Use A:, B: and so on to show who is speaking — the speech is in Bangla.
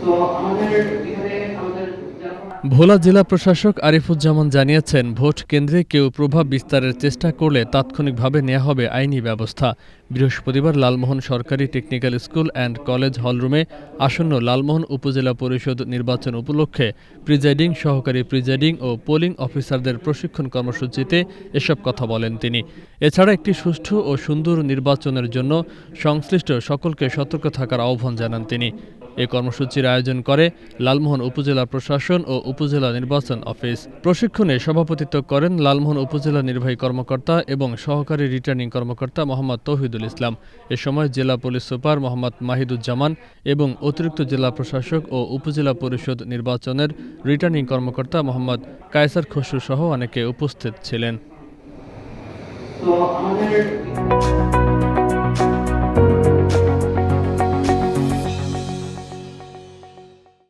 A: তো আমাদের এখানে আমাদের
B: ভোলা জেলা প্রশাসক আরিফুজ্জামান জানিয়েছেন, ভোট কেন্দ্রে কেউ প্রভাব বিস্তারের চেষ্টা করলে তাৎক্ষণিকভাবে নেওয়া হবে আইনি ব্যবস্থা। বৃহস্পতিবার লালমোহন সরকারি টেকনিক্যাল স্কুল অ্যান্ড কলেজ হলরুমে আসন্ন লালমোহন উপজেলা পরিষদ নির্বাচন উপলক্ষে প্রিজাইডিং, সহকারী প্রিজাইডিং ও পোলিং অফিসারদের প্রশিক্ষণ কর্মসূচিতে এসব কথা বলেন তিনি। এছাড়া একটি সুষ্ঠু ও সুন্দর নির্বাচনের জন্য সংশ্লিষ্ট সকলকে সতর্ক থাকার আহ্বান জানান তিনি। এ কর্মসূচির আয়োজন করে লালমোহন উপজেলা প্রশাসন ও উপজেলা নির্বাচন অফিস। প্রশিক্ষণে সভাপতিত্ব করেন লালমোহন উপজেলা নির্বাহী কর্মকর্তা এবং সহকারী রিটার্নিং কর্মকর্তা মোহাম্মদ তৌহিদুল ইসলাম। এ সময় জেলা পুলিশ সুপার মোহাম্মদ মাহিদুজ্জামান এবং অতিরিক্ত জেলা প্রশাসক ও উপজেলা পরিষদ নির্বাচনের রিটার্নিং কর্মকর্তা মোহাম্মদ কায়সার খসরু সহ অনেকে উপস্থিত ছিলেন।
A: আমাদের